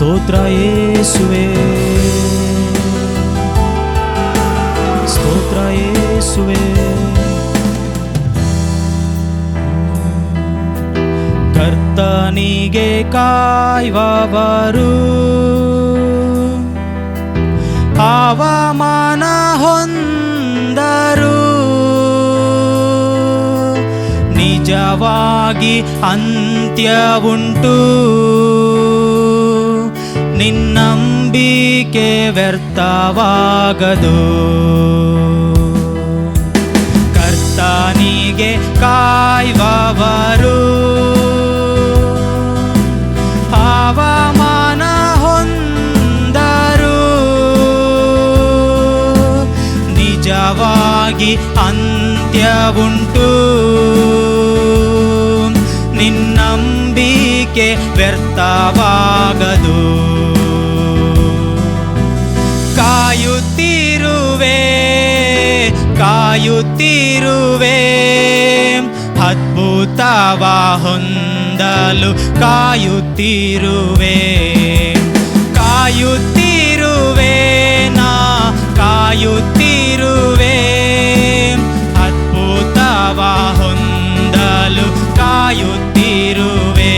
ಸ್ತೋತ್ರ ಏಸುವೆ. ಸ್ತೋತ್ರ ಏಸುವೆ. ಕರ್ತನಿಗೆ ಕಾಯುವವರು ಹವಾಮಾನ ಹೊಂದರು. ನಿಜವಾಗಿ ಅಂತ್ಯವುಂಟು ನಿನ್ನಂಬಿಕೆ ವ್ಯರ್ಥವಾಗದು. ಕರ್ತನಿಗೆ ಕಾಯುವವರು ಹವಾಮಾನ ಹೊಂದರು. ನಿಜವಾಗಿ ಅಂತ್ಯವುಂಟು. ನಿನ್ನಂಬಿಕೆ ವ್ಯರ್ಥವಾಗದು. ಕಾಯುತ್ತಿರುವೆ. ಅದ್ಭುತವ ಹೊಂದಲು ಕಾಯುತ್ತಿರುವೆ. ಕಾಯುತ್ತಿರುವೆ ನಾ ಕಾಯುತ್ತಿರುವೆ. ಅದ್ಭುತವ ಹೊಂದಲು ಕಾಯುತ್ತಿರುವೆ.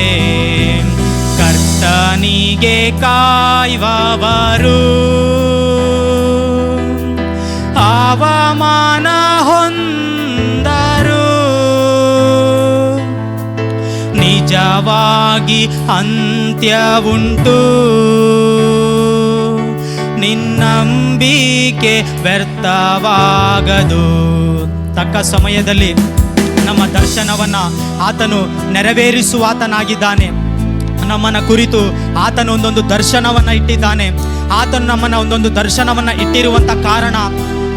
ಕರ್ತನಿಗೆ ಕಾಯುವವರು. ಹವಾಮಾನ ನಿಜವಾಗಿ ಅಂತ್ಯವುಂಟು. ನಿನ್ನಂಬಿಕೆ ವ್ಯರ್ಥವಾಗದು. ತಕ್ಕ ಸಮಯದಲ್ಲಿ ನಮ್ಮ ದರ್ಶನವನ್ನ ಆತನು ನೆರವೇರಿಸುವಾತನಾಗಿದ್ದಾನೆ. ನಮ್ಮನ ಕುರಿತು ಆತನು ಒಂದೊಂದು ದರ್ಶನವನ್ನ ಇಟ್ಟಿದ್ದಾನೆ. ಆತನು ನಮ್ಮನ್ನ ಒಂದೊಂದು ದರ್ಶನವನ್ನ ಇಟ್ಟಿರುವಂತ ಕಾರಣ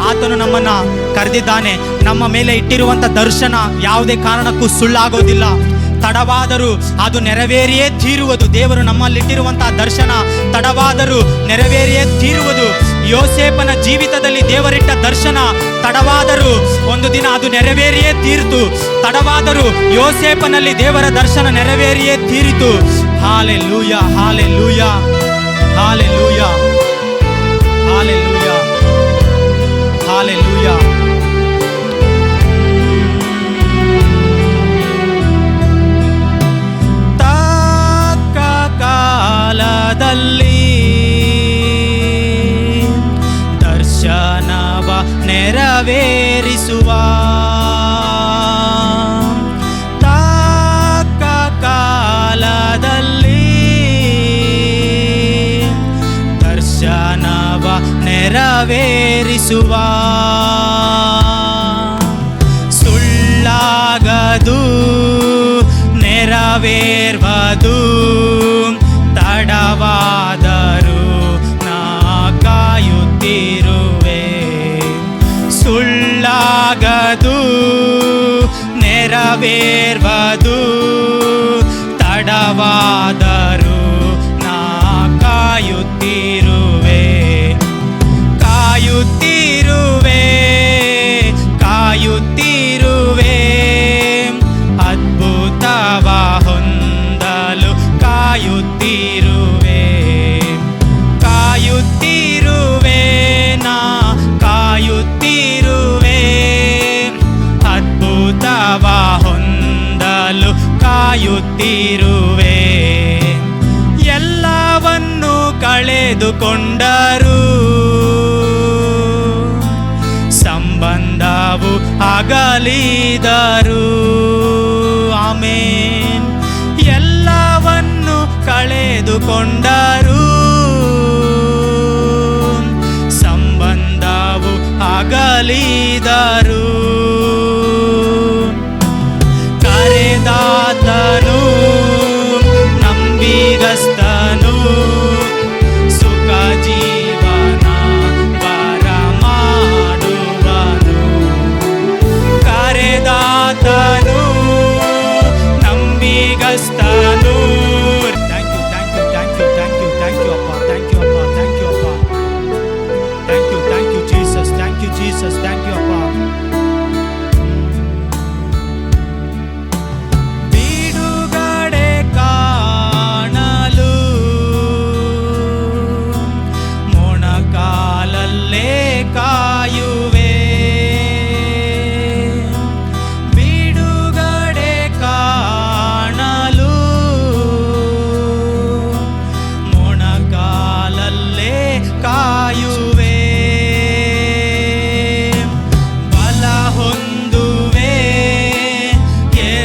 ಆತನು ನಮ್ಮನ್ನ ಕರೆದಿದ್ದಾನೆ. ನಮ್ಮ ಮೇಲೆ ಇಟ್ಟಿರುವಂತ ದರ್ಶನ ಯಾವುದೇ ಕಾರಣಕ್ಕೂ ಸುಳ್ಳಾಗೋದಿಲ್ಲ. ತಡವಾದರೂ ಅದು ನೆರವೇರಿಯೇ ತೀರುವುದು. ದೇವರು ನಮ್ಮಲ್ಲಿಟ್ಟಿರುವಂತಹ ದರ್ಶನ ತಡವಾದರೂ ನೆರವೇರಿಯೇ ತೀರುವುದು. ಯೋಸೇಪನ ಜೀವಿತದಲ್ಲಿ ದೇವರಿಟ್ಟ ದರ್ಶನ ತಡವಾದರೂ ಒಂದು ದಿನ ಅದು ನೆರವೇರಿಯೇ ತೀರಿತು. ತಡವಾದರೂ ಯೋಸೇಪನಲ್ಲಿ ದೇವರ ದರ್ಶನ ನೆರವೇರಿಯೇ ತೀರಿತು. ಹಾಲೆ ಲೂಯ ಹಾಲೆ ಲೂಯ ಹಾಲೆ ಲೂಯ ಹಾಲೆ ಸುಳ್ಳಾಗದು ನೆರವೇರ್ವದು ತಡವಾದರೂ ನಾ ಕಾಯುತ್ತಿರುವೆ. ಸುಳ್ಳಾಗದು ನೆರವೇರ್ವದು ತಡವಾದರೂ ಕಾಯುತ್ತಿರುವೆ ಕಾಯುತ್ತಿರುವೆ ನಾ ಕಾಯುತ್ತಿರುವೆ. ಅದ್ಭುತವ ಹೊಂದಲು ಕಾಯುತ್ತಿರುವೆ. ಎಲ್ಲವನ್ನು ಕಳೆದುಕೊಂಡರು. ಸಂಬಂಧವು ಅಗಲಿದರು. ಕಳೆದುಕೊಂಡರು ಸಂಬಂಧವು ಅಗಲಿದರು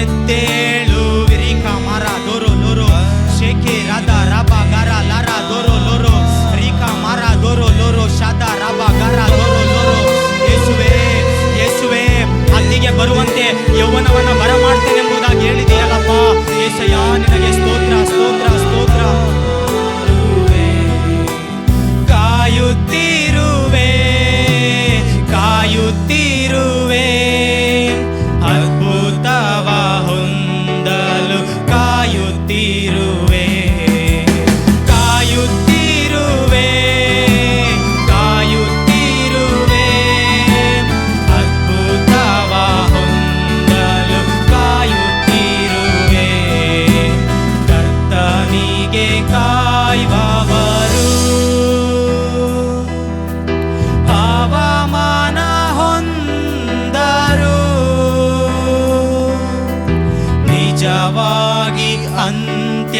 ಎದ್ದೇಳು. ವಿರಿಕಾ ಮರ ದೊರು ಲೋರು. ಶೇಖೆ, ರಾಧ ರಾಬ ಗರ, ಲಾರ, ದೊರು ಲೋರು. ರಿಕಾ ಮರ ದೊರು ಲೋರು. ಶಾದ ರಾಬ ಗರ, ದೊರು ಲೋರು. ಯೇಸುವೆ ಯೇಸುವೆ, ಅಲ್ಲಿಗೆ ಬರುವಂತೆ ಯೌವನವನ್ನು ಬರಮಾಡ್ತೇನೆಂಬುದಾಗಿ ಹೇಳಿದೆಯಲ್ಲಪ್ಪ. ಏಸಯ್ಯ, ನಿನಗೆ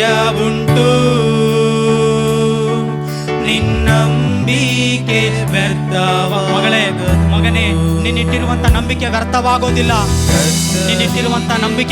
ಅಂತ್ಯವುಂಟು ನಿನ್ನಂಬಿಕೆ ವ್ಯರ್ಥವ ಮಗಳೇ ಮಗನೇ ನಿನ್ನಿಟ್ಟಿರುವಂತ ನಂಬಿಕೆ ವ್ಯರ್ಥವಾಗೋದಿಲ್ಲ. ನಿನ್ನಿಟ್ಟಿರುವಂತ ನಂಬಿಕೆ